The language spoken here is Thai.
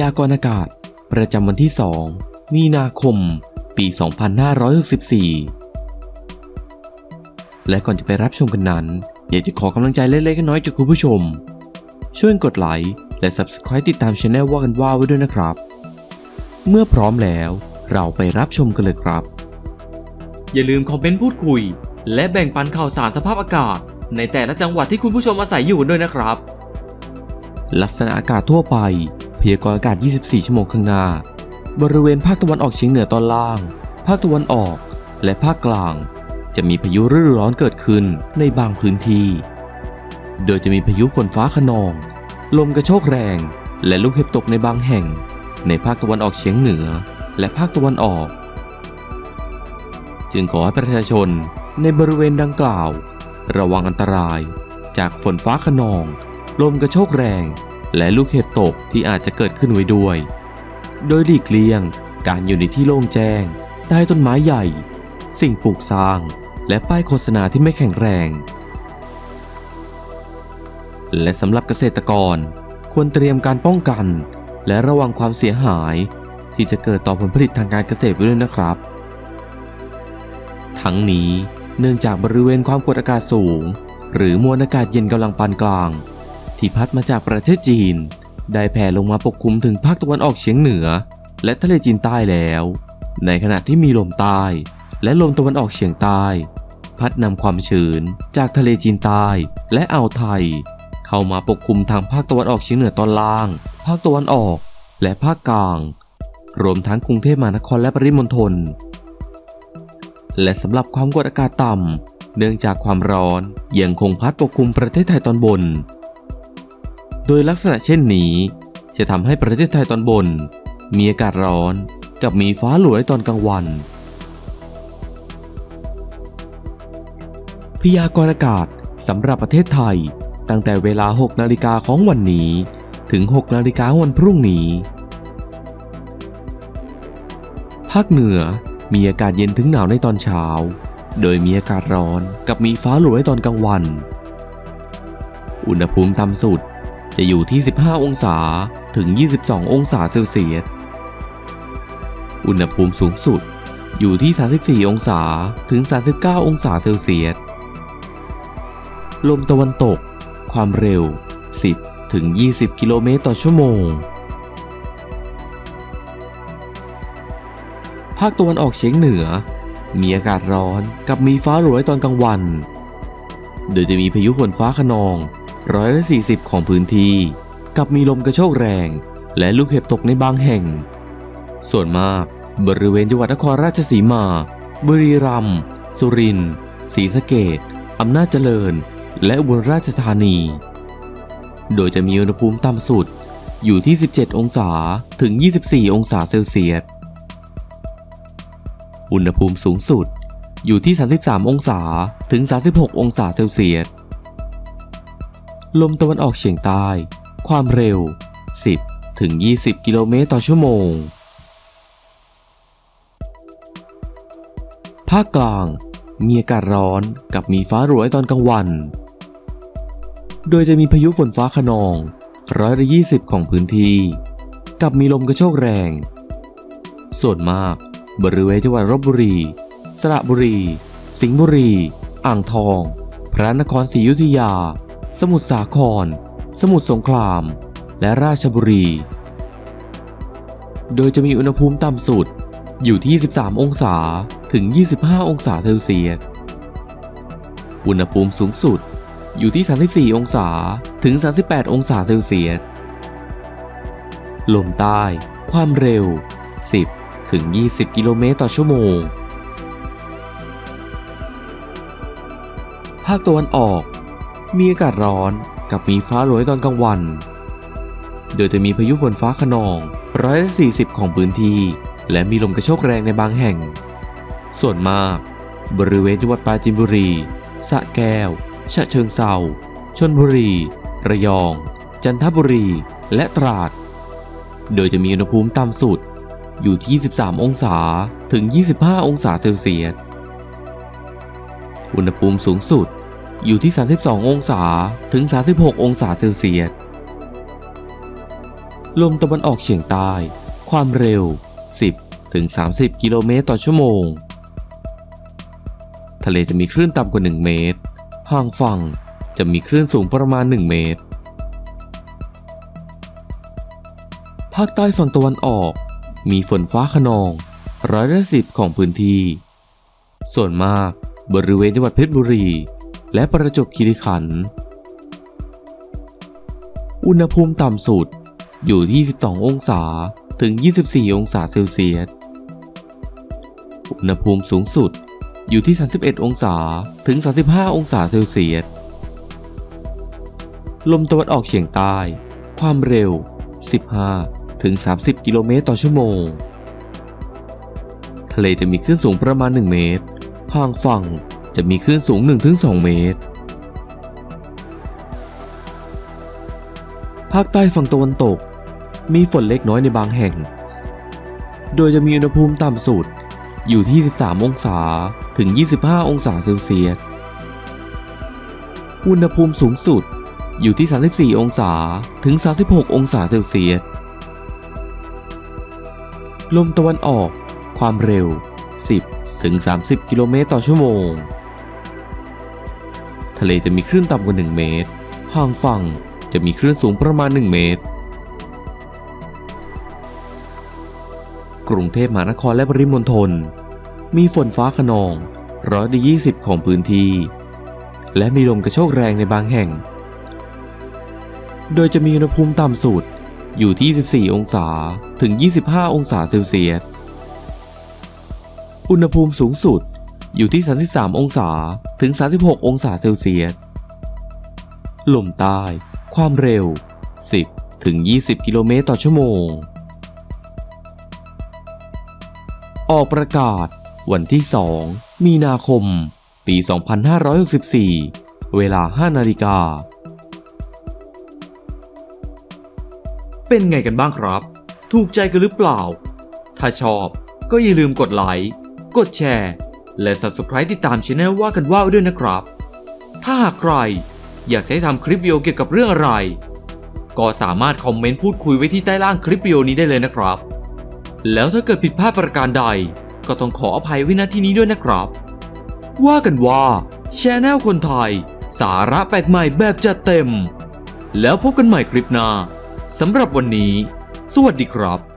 ยากรณ์อากาศ ประจำวันที่ 2 มีนาคม ปี 2564 และก่อนจะไปรับชมกันนั้น อยากจะขอกำลังใจเล็กๆน้อยๆจากคุณผู้ชม ช่วยกดไลค์และ Subscribe ติดตามช anel ว่ากันว่าไว้ด้วยนะครับ เมื่อพร้อมแล้วเราไปรับชมกันเลยครับ อย่าลืมคอมเมนต์พูดคุย และแบ่งปันข่าวสารสภาพอากาศ ในแต่ละจังหวัดที่คุณผู้ชมอาศัยอยู่ด้วยนะครับ ลักษณะอากาศทั่วไป พยากรณ์อากาศ 24 ชั่วโมงข้างหน้า บริเวณภาคตะวันออกเฉียงเหนือตอนล่าง ภาคตะวันออก และภาคกลาง จะมีพายุฤดูร้อนเกิดขึ้นในบางพื้นที่ โดยจะมีพายุฝนฟ้าขนอง ลมกระโชกแรง และลูกเห็บตกในบางแห่ง ในภาคตะวันออกเฉียงเหนือ และภาคตะวันออก จึงขอให้ประชาชนในบริเวณดังกล่าว ระวังอันตราย จากฝนฟ้าขนอง ลมกระโชกแรง และลูกเห็บตกที่อาจจะเกิดขึ้นไว้ด้วย โดยหลีกเลี่ยงการอยู่ในที่โล่งแจ้ง ใต้ต้นไม้ใหญ่ สิ่งปลูกสร้าง และป้ายโฆษณาที่ไม่แข็งแรง และสำหรับเกษตรกรควรเตรียมการป้องกัน และระวังความเสียหาย ที่จะเกิดต่อผลผลิตทางการเกษตรไว้ด้วยนะครับ ทั้งนี้เนื่องจากบริเวณความกดอากาศสูง หรือมวลอากาศเย็นกำลังปานกลาง ที่พัดมาจากประเทศจีน ได้แผ่ลงมาปกคลุมถึงภาคตะวันออกเฉียงเหนือ และทะเลจีนใต้แล้ว ในขณะที่มีลมใต้ และลมตะวันออกเฉียงใต้ พัดนำความชื้นจากทะเลจีนใต้และอ่าวไทย เข้ามาปกคลุมทางภาคตะวันออกเฉียงเหนือตอนล่าง ภาคตะวันออกและภาคกลาง รวมทั้งกรุงเทพมหานครและปริมณฑลและสำหรับความกดอากาศต่ำเนื่องจากความร้อนยังคงพัดปกคลุมประเทศไทยตอนบน โดยลักษณะเช่นนี้ จะทำให้ประเทศไทยตอนบน มีอากาศร้อนกับมีฟ้าหลวในตอนกลางวัน พยากรณ์อากาศสำหรับประเทศไทยตั้งแต่เวลา 6 นาฬิกาของวันนี้ ถึง 6 นาฬิกาวันพรุ่งนี้ ภาคเหนือมีอากาศเย็นถึงหนาวในตอนเช้า โดยมีอากาศร้อนกับมีฟ้าหลวในตอนกลางวัน อุณหภูมิต่ำสุด จะอยู่ที่ 15 องศาถึง 22 องศาเซลเซียส อุณหภูมิสูงสุดอยู่ที่ 34 องศาถึง 39 องศาเซลเซียส ลมตะวันตก ความเร็ว 10 ถึง 20 กิโลเมตรต่อชั่วโมง ภาคตะวันออกเฉียงเหนือ มีอากาศร้อนกับมีฟ้าหลวในตอนกลางวัน โดยจะมีพายุฝนฟ้าขนอง ร้อยละ40 ของพื้นที่ กับมีลมกระโชกแรง และลูกเห็บตกในบางแห่ง ส่วนมากบริเวณจังหวัดนครราชสีมา บุรีรัมย์สุรินทร์ศรีสะเกดอำนาจเจริญ และอุบลราชธานี โดยจะมีอุณหภูมิต่ำสุดอยู่ที่ 17 องศาถึง 24 องศาเซลเซียส อุณหภูมิสูงสุดอยู่ที่ 33 องศาถึง 36 องศาเซลเซียส ลมตะวันออกเฉียงใต้ ความเร็ว 10 ถึง 20 กิโลเมตรต่อชั่วโมง ภาคกลาง มีอากาศร้อนกับมีฟ้าหลวในตอนกลางวัน โดยจะมีพายุฝนฟ้าขนองร้อยละ20ของพื้นที่ กับมีลมกระโชกแรง ส่วนมาก บริเวณจังหวัดลบบุรี สระบุรี สิงห์บุรี อ่างทอง พระนครศรีอยุธยา สมุทรสาคร สมุทรสงคราม และราชบุรี โดยจะมีอุณหภูมิต่ำสุดอยู่ที่ 13 องศาถึง 25 องศาเซลเซียส อุณหภูมิสูงสุดอยู่ที่ 34 องศาถึง 38 องศาเซลเซียส ลมใต้ ความเร็ว 10 ถึง 20 กิโลเมตรต่อชั่วโมง ภาคตะวันออก มีอากาศร้อนกับมีฟ้าหลวในตอนกลางวัน โดยจะมีพายุฝนฟ้าขนองร้อยละ40ของพื้นที่ และมีลมกระโชกแรงในบางแห่ง ส่วนมาก บริเวณจังหวัดปราจีนบุรีสะแก้ว ฉะเชิงเซาชลบุรี ระยอง จันทบุรี และตราด โดยจะมีอุณหภูมิต่ำสุดอยู่ที่ 23 องศาถึง 25 องศาเซลเซียส อุณหภูมิสูงสุด อยู่ที่ 32 องศาถึง 36 องศาเซลเซียส ลมตะวันออกเฉียงใต้ ความเร็ว 10 ถึง 30 กิโลเมตรต่อชั่วโมง ทะเลจะมีคลื่นต่ำกว่า 1 เมตร ห่างฝั่งจะมีคลื่นสูงประมาณ 1 เมตร ภาคใต้ฝั่งตะวันออก มีฝนฟ้าขนองร้อยละสิบของพื้นที่ ส่วนมากบริเวณจังหวัดเพชรบุรี และประจวบคีรีขันธ์อุณหภูมิต่ำสุดอยู่ที่22องศาถึง 24 องศาเซลเซียส อุณหภูมิสูงสุดอยู่ที่ 31 องศาถึง 35 องศาเซลเซียส ลมตะวันออกเฉียงใต้ ความเร็ว 15 ถึง 30 กิโลเมตรต่อชั่วโมง ทะเลจะมีคลื่นสูงประมาณ 1 เมตร ห่างฝั่ง จะมีคลื่นสูง 1-2 เมตร ภาคใต้ฝั่งตะวันตก มีฝนเล็กน้อยในบางแห่ง โดยจะมีอุณหภูมิต่ำสุดอยู่ที่ 13 องศาถึง 25 องศาเซลเซียส อุณหภูมิสูงสุดอยู่ที่ 34 องศาถึง 36 องศาเซลเซียส ลมตะวันออกความเร็ว 10 ถึง 30 กิโลเมตรต่อชั่วโมง ทะเลจะมีคลื่นต่ำกว่า 1 เมตร ห่างฝั่งจะมีคลื่นสูงประมาณ 1 เมตร กรุงเทพมหานครและปริมณฑลมีฝนฟ้าขนองร้อยละ20ของพื้นที่ และมีลมกระโชกแรงในบางแห่ง โดยจะมีอุณหภูมิต่ำสุดอยู่ที่14องศาถึง 25 องศาเซลเซียส อุณหภูมิสูงสุด อยู่ที่ 33 องศาถึง 36 องศาเซลเซียส ลมใต้ ความเร็ว 10 ถึง 20 กิโลเมตรต่อชั่วโมง ออกประกาศ วันที่ 2 มีนาคม ปี 2564 เวลา 5 นาฬิกา เป็นไงกันบ้างครับ ถูกใจกันหรือเปล่า ถ้าชอบก็อย่าลืมกดไลค์ กดแชร์ และ Subscribe ติดตามช anel ว่ากันว่าด้วยนะครับ ถ้าหากใคร อยากให้ทำคลิปวิดีโอเกี่ยวกับเรื่องอะไร ก็สามารถคอมเมนต์พูดคุยไว้ที่ใต้ล่างคลิปวิดีโอนี้ได้เลยนะครับ แล้วถ้าเกิดผิดพลาดประการใด ก็ต้องขออภัยไว้ณที่นี้ด้วยนะครับ ว่ากันว่าช anel คนไทย สาระแปลกใหม่แบบจัดเต็ม แล้วพบกันใหม่คลิปหน้าสำหรับวันนี้ สวัสดีครับ